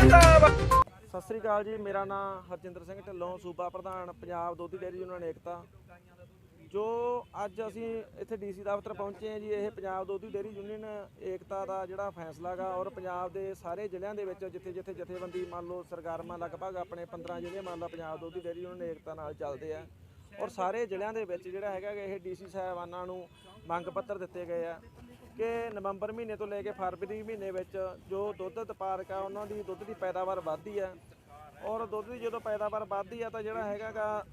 ਸਤਿ ਸ੍ਰੀ ਅਕਾਲ ਜੀ, ਮੇਰਾ ਨਾਮ ਹਰਜਿੰਦਰ ਸਿੰਘ ਢਿੱਲੋਂ, ਸੂਬਾ ਪ੍ਰਧਾਨ, ਪੰਜਾਬ ਦੁੱਧ ਡੇਅਰੀ ਯੂਨੀਅਨ ਏਕਤਾ। ਜੋ ਅੱਜ ਅਸੀਂ ਇੱਥੇ ਡੀਸੀ ਦਫ਼ਤਰ ਪਹੁੰਚੇ ਹਾਂ ਜੀ, ਇਹ ਪੰਜਾਬ ਦੁੱਧ ਡੇਅਰੀ ਯੂਨੀਅਨ ਏਕਤਾ ਦਾ ਜਿਹੜਾ ਫੈਸਲਾ ਗਾ ਔਰ ਪੰਜਾਬ ਦੇ ਸਾਰੇ ਜ਼ਿਲ੍ਹਿਆਂ ਦੇ ਵਿੱਚ ਜਿੱਥੇ ਜਿੱਥੇ ਜਥੇਬੰਦੀ, ਮੰਨ ਲਓ ਸਰਕਾਰਾਂ ਲਗਭਗ ਆਪਣੇ 15 ਜ਼ਿਲ੍ਹੇ ਮੰਨ ਲਓ ਪੰਜਾਬ ਦੁੱਧ ਡੇਅਰੀ ਯੂਨੀਅਨ ਏਕਤਾ ਨਾਲ ਚੱਲਦੇ ਆ। ਔਰ ਸਾਰੇ ਜ਼ਿਲ੍ਹਿਆਂ ਦੇ ਵਿੱਚ ਜਿਹੜਾ ਹੈਗਾ ਗਾ ਇਹ ਡੀਸੀ ਸਾਹਿਬਾਨਾਂ ਨੂੰ ਮੰਗ ਪੱਤਰ ਦਿੱਤੇ ਗਏ ਆ ਕਿ ਨਵੰਬਰ ਮਹੀਨੇ ਤੋਂ ਲੈ ਕੇ ਫਰਵਰੀ ਮਹੀਨੇ ਵਿੱਚ ਜੋ ਦੁੱਧ ਉਤਪਾਦਕ ਆ, ਉਹਨਾਂ ਦੀ ਦੁੱਧ ਦੀ ਪੈਦਾਵਾਰ ਵੱਧਦੀ ਆ। ਔਰ ਦੁੱਧ ਦੀ ਜਦੋਂ ਪੈਦਾਵਾਰ ਵੱਧਦੀ ਆ ਤਾਂ ਜਿਹੜਾ ਹੈਗਾਗਾ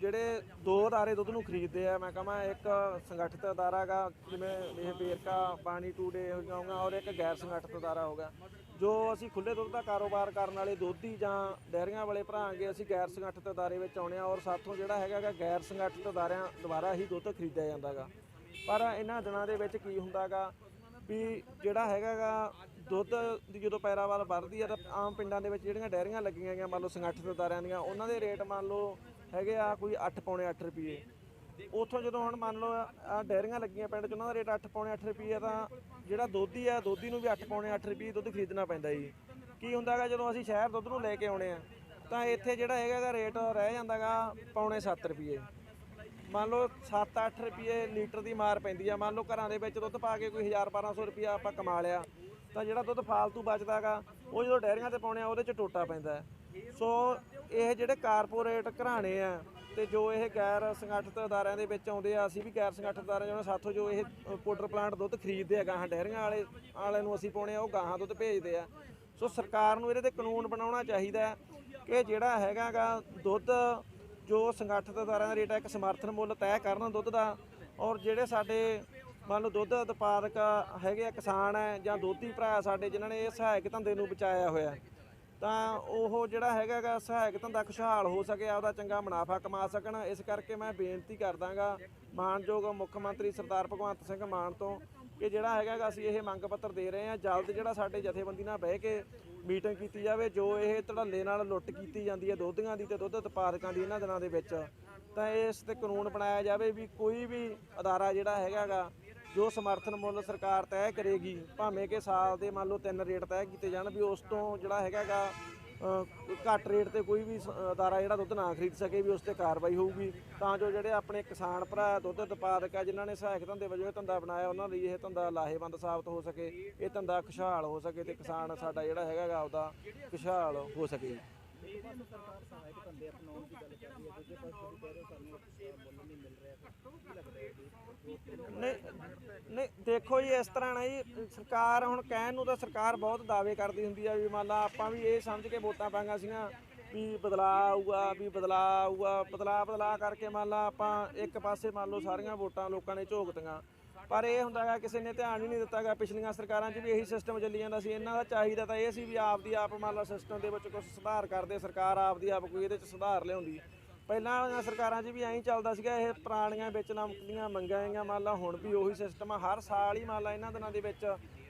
ਜਿਹੜੇ ਦੋ ਅਦਾਰੇ ਦੁੱਧ ਨੂੰ ਖਰੀਦਦੇ ਆ, ਮੈਂ ਕਹਾਂ ਇੱਕ ਸੰਗਠਿਤ ਅਦਾਰਾ ਗਾ, ਜਿਵੇਂ ਇਹ ਵੇਰਕਾ ਪਾਣੀ ਟੂਡੇ ਹੋ ਜਾਊਗਾ ਔਰ ਇੱਕ ਗੈਰ ਸੰਗਠਿਤ ਅਦਾਰਾ ਹੋਗਾ ਜੋ ਅਸੀਂ ਖੁੱਲੇ ਦੁੱਧ ਦਾ ਕਾਰੋਬਾਰ ਕਰਨ ਵਾਲੇ ਦੋਧੀ ਜਾਂ ਡੈਰੀਆਂ ਵਾਲੇ ਭਰਾਂਗੇ ਅਸੀਂ ਗੈਰ ਸੰਗਠਿਤ ਅਦਾਰੇ ਵਿੱਚ ਆਉਣੇ ਆ ਔਰ ਸਾਥੋਂ ਜਿਹੜਾ ਹੈਗਾਗਾ ਗੈਰ ਸੰਗਠਿਤ ਅਦਾਰਿਆਂ ਦੁਆਰਾ ਹੀ ਦੁੱਧ ਖਰੀਦਿਆ ਜਾਂਦਾਗਾ ਪਰ ਇਹਨਾਂ ਦਿਨਾਂ ਦੇ ਵਿੱਚ ਕੀ ਹੁੰਦਾਗਾ ਵੀ ਜਿਹੜਾ ਹੈਗਾਗਾ ਦੁੱਧ ਦੀ ਜਦੋਂ ਪੈਰਾਵਾਰ ਵੱਧਦੀ ਆ ਤਾਂ ਆਮ ਪਿੰਡਾਂ ਦੇ ਵਿੱਚ ਜਿਹੜੀਆਂ ਡੈਰੀਆਂ ਲੱਗੀਆਂ ਗਈਆਂ, ਮੰਨ ਲਓ ਸੰਗਠਿਤ ਅਦਾਰਿਆਂ ਦੀਆਂ, ਉਹਨਾਂ ਦੇ ਰੇਟ ਮੰਨ ਲਓ ਹੈਗੇ ਆ ਕੋਈ 8 ਪੌਣੇ 8 ਰੁਪਏ ਉੱਥੋਂ ਜਦੋਂ ਹੁਣ ਮੰਨ ਲਓ ਆ ਡੈਰੀਆਂ ਲੱਗੀਆਂ ਪਿੰਡ 'ਚ, ਉਹਨਾਂ ਦਾ ਰੇਟ 8 ਪੌਣੇ 8 ਰੁਪਏ ਤਾਂ ਜਿਹੜਾ ਦੋਧੀ ਆ, ਦੋਧੀ ਨੂੰ ਵੀ 8 ਪੌਣੇ 8 ਰੁਪਏ ਦੁੱਧ ਖਰੀਦਣਾ ਪੈਂਦਾ ਜੀ। ਕੀ ਹੁੰਦਾਗਾ ਜਦੋਂ ਅਸੀਂ ਸ਼ਹਿਰ ਦੁੱਧ ਨੂੰ ਲੈ ਕੇ ਆਉਣੇ ਆ, ਤਾਂ ਇੱਥੇ ਜਿਹੜਾ ਹੈਗਾਗਾ ਰੇਟ ਰਹਿ ਜਾਂਦਾਗਾ ਪੌਣੇ 7 ਰੁਪਏ ਮੰਨ ਲਓ 7-8 ਰੁਪਏ ਲੀਟਰ ਦੀ ਮਾਰ ਪੈਂਦੀ ਆ, ਮੰਨ ਲਓ ਘਰਾਂ ਦੇ ਵਿੱਚ ਦੁੱਧ ਪਾ ਕੇ ਕੋਈ 1000-1200 ਰੁਪਏ ਆਪਾਂ ਕਮਾ ਲਿਆ, ਤਾਂ ਜਿਹੜਾ ਦੁੱਧ ਫਾਲਤੂ ਬਚਦਾਗਾ, ਉਹ ਜਦੋਂ ਡੈਰੀਆਂ ਤੇ ਪਾਉਣੇ ਆ, ਉਹਦੇ 'ਚ ਟੋਟਾ ਪੈਂਦਾ। ਸੋ ਇਹ ਜਿਹੜੇ ਕਾਰਪੋਰੇਟ ਘਰਾਣੇ ਆ ਤੇ ਜੋ ਇਹ ਗੈਰ ਸੰਗਠਿਤ ਅਦਾਰਿਆਂ ਦੇ ਵਿੱਚ ਆਉਂਦੇ ਆ, ਅਸੀਂ ਵੀ ਗੈਰ ਸੰਗਠਿਤ ਅਦਾਰਿਆਂ ਜਿਹਨਾਂ ਸਾਥੋਂ ਜੋ ਇਹ ਪਾਊਡਰ ਪਲਾਂਟ ਦੁੱਧ ਖਰੀਦਦੇ ਆ, ਗਾਹਾਂ ਡਹਿਰੀਆਂ ਵਾਲੇ, ਵਾਲਿਆਂ ਨੂੰ ਅਸੀਂ ਪਾਉਣੇ ਆ, ਉਹ ਗਾਹਾਂ ਦੁੱਧ ਭੇਜਦੇ ਆ। ਸੋ ਸਰਕਾਰ ਨੂੰ ਇਹਦੇ ਤੇ ਕਾਨੂੰਨ ਬਣਾਉਣਾ ਚਾਹੀਦਾ ਕਿ ਜਿਹੜਾ ਹੈਗਾਗਾ ਦੁੱਧ ਜੋ ਸੰਗਠਿਤ ਅਦਾਰਿਆਂ ਦਾ ਰੇਟ ਹੈ ਇੱਕ ਸਮਰਥਨ ਮੁੱਲ ਤੈਅ ਕਰਨ ਦੁੱਧ ਦਾ, ਔਰ ਜਿਹੜੇ ਸਾਡੇ ਮੰਨ ਲਓ ਦੁੱਧ ਉਤਪਾਦਕ ਹੈਗੇ ਆ, ਕਿਸਾਨ ਹੈ ਜਾਂ ਦੋਧੀ ਭਰਾ ਸਾਡੇ, ਜਿਨ੍ਹਾਂ ਨੇ ਇਹ ਸਹਾਇਕ ਧੰਦੇ ਨੂੰ ਬਚਾਇਆ ਹੋਇਆ। ਤਾਂ ਉਹ ਜਿਹੜਾ ਹੈਗਾਗਾ ਸਹਾਇਕ ਧੰਦਾ ਖੁਸ਼ਹਾਲ ਹੋ ਸਕੇ, ਆਪਦਾ ਚੰਗਾ ਮੁਨਾਫਾ ਕਮਾ ਸਕਣ। ਇਸ ਕਰਕੇ ਮੈਂ ਬੇਨਤੀ ਕਰਦਾਗਾ ਮਾਨਯੋਗ ਮੁੱਖ ਮੰਤਰੀ ਸਰਦਾਰ ਭਗਵੰਤ ਸਿੰਘ ਮਾਨ ਤੋਂ, ਕਿ ਜਿਹੜਾ ਹੈਗਾਗਾ ਅਸੀਂ ਇਹ ਮੰਗ ਪੱਤਰ ਦੇ ਰਹੇ ਹਾਂ, ਜਲਦ ਜਿਹੜਾ ਸਾਡੇ ਜਥੇਬੰਦੀ ਨਾਲ ਬਹਿ ਕੇ ਮੀਟਿੰਗ ਕੀਤੀ ਜਾਵੇ, ਜੋ ਇਹ ਧੜੱਲੇ ਨਾਲ ਲੁੱਟ ਕੀਤੀ ਜਾਂਦੀ ਹੈ, ਦੁੱਧੀਆਂ ਦੀ ਤੇ ਦੁੱਧ ਉਤਪਾਦਕਾਂ ਦੀ ਇਹਨਾਂ ਦਿਨਾਂ ਦੇ ਵਿੱਚ, ਤਾਂ ਇਸ ਤੇ ਕਾਨੂੰਨ ਬਣਾਇਆ ਜਾਵੇ ਵੀ ਕੋਈ ਵੀ ਅਦਾਰਾ ਜਿਹੜਾ ਹੈਗਾਗਾ ਜੋ ਸਮਰਥਨ ਮੁੱਲ ਸਰਕਾਰ ਤੈਅ ਕਰੇਗੀ ਭਾਵੇਂ ਕਿ ਸਾਲ ਦੇ ਮੰਨ ਲਓ ਤਿੰਨ ਰੇਟ ਤੈਅ ਕੀਤੇ ਜਾਣ ਵੀ ਉਸ ਤੋਂ ਜਿਹੜਾ ਹੈਗਾਗਾ ਅ, ਘੱਟ ਰੇਟ ਤੇ ਕੋਈ ਵੀ ਸ- ਅਦਾਰਾ ਜਿਹੜਾ ਦੁੱਧ ਨਾ ਖਰੀਦ ਸਕੇ ਵੀ ਉਸ ਤੇ ਕਾਰਵਾਈ ਹੋਊਗੀ। ਤਾਂ ਜੋ ਜਿਹੜੇ ਆਪਣੇ ਕਿਸਾਨ ਭਰਾ ਦੁੱਧ ਉਤਪਾਦਕ ਆ ਜਿਨ੍ਹਾਂ ਨੇ ਸਹਾਇਕ ਧੰਦੇ ਵਜੋਂ ਇਹ ਧੰਦਾ ਬਣਾਇਆ ਉਹਨਾਂ ਲਈ ਇਹ ਧੰਦਾ ਲਾਹੇਵੰਦ ਸਾਬਤ ਹੋ ਸਕੇ ਇਹ ਧੰਦਾ ਖੁਸ਼ਹਾਲ ਹੋ ਸਕੇ ਤੇ ਕਿਸਾਨ ਸਾਡਾ ਜਿਹੜਾ ਹੈਗਾਗਾ ਆਪਦਾ ਖੁਸ਼ਹਾਲ ਹੋ ਸਕੇ। ਸਰਕਾਰ ਸਹਾਇਕ ਧੰਦੇ ਅਪਣਾਉਣ ਦੀ ਗੱਲ ਕਰਦੀ ਹੈ ਦੂਜੇ ਪਾਸੇ ਤੁਸੀਂ ਕਹਿ ਰਹੇ ਹੋ ਸਾਨੂੰ ਮੁੱਲ ਨਹੀਂ ਮਿਲ ਰਿਹਾ ਕੀ ਲੱਗਦਾ ਹੈ ਨਹੀਂ ਨਹੀਂ ਦੇਖੋ ਜੀ, ਇਸ ਤਰ੍ਹਾਂ ਨਾ ਜੀ, ਸਰਕਾਰ ਹੁਣ ਕਹਿਣ ਨੂੰ ਤਾਂ ਸਰਕਾਰ ਬਹੁਤ ਦਾਅਵੇ ਕਰਦੀ ਹੁੰਦੀ ਆ ਵੀ ਮੰਨ ਲਾ ਆਪਾਂ ਵੀ ਇਹ ਸਮਝ ਕੇ ਵੋਟਾਂ ਪਾਈਆਂ ਸੀਗਾ ਵੀ ਬਦਲਾਅ ਆਊਗਾ ਵੀ ਬਦਲਾਅ ਆਊਗਾ ਬਦਲਾਅ ਬਦਲਾਅ ਕਰਕੇ ਮੰਨ ਲਾ ਆਪਾਂ ਇੱਕ ਪਾਸੇ ਮੰਨ ਲਓ ਸਾਰੀਆਂ ਵੋਟਾਂ ਲੋਕਾਂ ਨੇ ਝੋਕਤੀਆਂ। ਪਰ ਇਹ ਹੁੰਦਾ ਹੁੰਦਾਗਾ ਕਿਸੇ ਨੇ ਧਿਆਨ ਵੀ ਨਹੀਂ ਦਿੱਤਾ ਦਿੱਤਾਗਾ ਪਿਛਲੀਆਂ ਸਰਕਾਰਾਂ 'ਚ ਵੀ ਇਹੀ ਸਿਸਟਮ ਚੱਲੀ ਜਾਂਦਾ ਸੀ। ਇਹਨਾਂ ਦਾ ਚਾਹੀਦਾ ਤਾਂ ਇਹ ਸੀ ਵੀ ਆਪਦੀ ਆਪ ਮੰਨ ਲਾ ਸਿਸਟਮ ਦੇ ਵਿੱਚ ਕੁਝ ਸੁਧਾਰ ਕਰਦੇ, ਸਰਕਾਰ ਆਪਦੀ ਆਪ ਕੋਈ ਇਹਦੇ 'ਚ ਸੁਧਾਰ ਲਿਆਉਂਦੀ। ਪਹਿਲਾਂ ਵਾਲੀਆਂ ਸਰਕਾਰਾਂ 'ਚ ਵੀ ਐਂ ਹੀ ਚੱਲਦਾ ਸੀਗਾ, ਇਹ ਪੁਰਾਣੀਆਂ ਵਿੱਚ ਨਮਕੀਆਂ ਮੰਗਾਂ ਆਈਆਂ ਮੰਨ ਲਾ ਹੁਣ ਵੀ ਉਹੀ ਸਿਸਟਮ ਆ। ਹਰ ਸਾਲ ਹੀ ਮੰਨ ਲਾ ਇਹਨਾਂ ਦਿਨਾਂ ਦੇ ਵਿੱਚ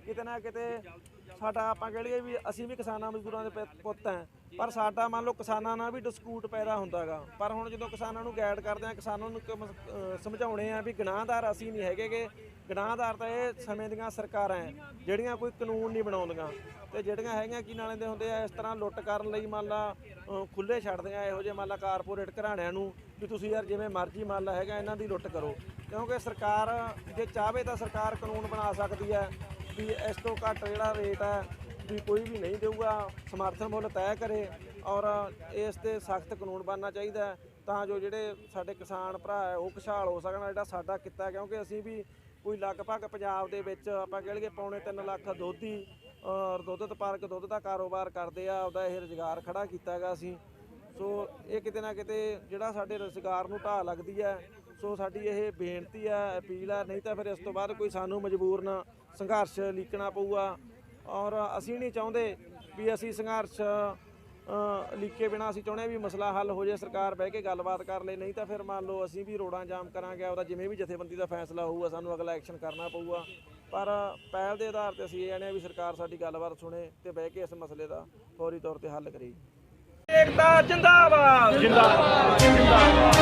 ਕਿਤੇ ਨਾ ਕਿਤੇ ਸਾਡਾ ਆਪਾਂ ਕਹਿ ਲਈਏ ਵੀ ਅਸੀਂ ਵੀ ਕਿਸਾਨਾਂ ਮਜ਼ਦੂਰਾਂ ਦੇ ਪੁ- ਪੁੱਤ ਆ ਪਰ ਸਾਡਾ ਮੰਨ ਲਓ ਕਿਸਾਨਾਂ ਨਾਲ ਵੀ ਡਿਸਪਿਊਟ ਪੈਦਾ ਹੁੰਦਾਗਾ। ਪਰ ਹੁਣ ਜਦੋਂ ਕਿਸਾਨਾਂ ਨੂੰ ਗਾਈਡ ਕਰਦੇ ਆ ਕਿਸਾਨਾਂ ਨੂੰ ਕਮ- ਅਹ ਸਮਝਾਉਣੇ ਆ ਵੀ ਗੁਨਾਹਦਾਰ ਅਸੀਂ ਨਹੀਂ ਹੈਗੇਗੇ। ਗੁਨਾਹਦਾਰ ਤਾਂ ਇਹ ਸਮੇਂ ਦੀਆਂ ਸਰਕਾਰਾਂ ਹੈ, ਜਿਹੜੀਆਂ ਕੋਈ ਕਾਨੂੰਨ ਨਹੀਂ ਬਣਾਉਂਦੀਆਂ। ਤੇ ਜਿਹੜੀਆਂ ਹੈਗੀਆਂ ਕੀ ਨਾਲੇ ਦੇ ਹੁੰਦੇ ਆ, ਇਸ ਤਰ੍ਹਾਂ ਲੁੱਟ ਕਰਨ ਲਈ ਮੰਨ ਲਾ, ਅਹ ਖੁੱਲੇ ਛੱਡਦੇ ਆ, ਇਹੋ ਜਿਹੇ ਮੰਨ ਲਾ ਕਾਰਪੋਰੇਟ ਘਰਾਣਿਆਂ ਨੂੰ ਵੀ ਤੁਸੀਂ ਯਾਰ ਜਿਵੇਂ ਮਰਜ਼ੀ ਮੰਨ ਲਾ ਹੈਗਾ, ਇਹਨਾਂ ਦੀ ਲੁੱਟ ਕਰੋ। ਕਿਉਂਕਿ ਸਰਕਾਰ ਜੇ ਚਾਹਵੇ ਤਾਂ ਸਰਕਾਰ ਕਾਨੂੰਨ ਬਣਾ ਸਕਦੀ ਹੈ। ਵੀ ਇਸ ਤੋਂ ਘੱਟ ਜਿਹੜਾ ਰੇਟ ਹੈ ਵੀ ਕੋਈ ਵੀ ਨਹੀਂ ਦੇਊਗਾ, ਸਮਰਥਨ ਮੁੱਲ ਤੈਅ ਕਰੇ ਔਰ ਇਸ ਤੇ ਸਖਤ ਕਾਨੂੰਨ ਬਣਨਾ ਚਾਹੀਦਾ ਤਾਂ ਜੋ ਜਿਹੜੇ ਸਾਡੇ ਕਿਸਾਨ ਭਰਾ ਹੈ, ਉਹ ਖੁਸ਼ਹਾਲ ਹੋ ਸਕਣ, ਜਿਹੜਾ ਸਾਡਾ ਕਿੱਤਾ ਕਿਉਂਕਿ ਅਸੀਂ ਵੀ ਕੋਈ ਲਗਭਗ ਪੰਜਾਬ ਦੇ ਵਿੱਚ ਆਪਾਂ ਕਹਿ ਲਈਏ ਪੌਣੇ 3 ਲੱਖ ਦੋਧੀ ਔਰ ਦੁੱਧ ਉਤਪਾਦਕ ਦੁੱਧ ਦਾ ਕਾਰੋਬਾਰ ਕਰਦੇ ਆ ਉਹਦਾ ਇਹ ਰੁਜ਼ਗਾਰ ਖੜਾ ਕੀਤਾ ਹੈਗਾ ਅਸੀਂ। ਸੋ ਇਹ ਕਿਤੇ ਨਾ ਕਿਤੇ ਜਿਹੜਾ ਸਾਡੇ ਰੁਜ਼ਗਾਰ ਨੂੰ ਢਾਹ ਲੱਗਦੀ ਹੈ, ਸੋ ਸਾਡੀ ਇਹ ਬੇਨਤੀ ਹੈ, ਅਪੀਲ ਹੈ, ਨਹੀਂ ਤਾਂ ਫਿਰ ਇਸ ਤੋਂ ਬਾਅਦ ਕੋਈ ਸਾਨੂੰ ਮਜ਼ਬੂਰ ਨਾ ਸੰਘਰਸ਼ ਲੀਕਣਾ ਪਊਗਾ। ਔਰ ਅਸੀਂ ਨਹੀਂ ਚਾਹੁੰਦੇ ਵੀ ਅਸੀਂ ਸੰਘਰਸ਼ ਲੀਕੇ ਬਿਨਾ ਅਸੀਂ ਚਾਹੁੰਦੇ ਹਾਂ ਵੀ ਮਸਲਾ ਹੱਲ ਹੋ ਜਾਏ, ਸਰਕਾਰ ਬਹਿ ਕੇ ਗੱਲਬਾਤ ਕਰ ਲੇ, ਨਹੀਂ ਤਾਂ ਫਿਰ ਮੰਨ ਲਓ ਅਸੀਂ ਵੀ ਰੋਡਾਂ ਜਾਮ ਕਰਾਂਗੇ ਉਹਦਾ ਜਿਵੇਂ ਵੀ ਜਥੇਬੰਦੀ ਦਾ ਫੈਸਲਾ ਹੋਊਗਾ, ਸਾਨੂੰ ਅਗਲਾ ਐਕਸ਼ਨ ਕਰਨਾ ਪਊਗਾ। ਪਰ ਪਹਿਲ ਦੇ ਆਧਾਰ ਤੇ ਅਸੀਂ ਇਹ ਜਾਣਦੇ ਹਾਂ ਵੀ ਸਰਕਾਰ ਸਾਡੀ ਗੱਲਬਾਤ ਸੁਣੇ ਤੇ ਬਹਿ ਕੇ ਇਸ ਮਸਲੇ ਦਾ ਫੌਰੀ ਤੌਰ ਤੇ ਹੱਲ ਕਰੇ। ਏਕਤਾ ਜਿੰਦਾਬਾਦ। ਜਿੰਦਾਬਾਦ। ਜਿੰਦਾਬਾਦ।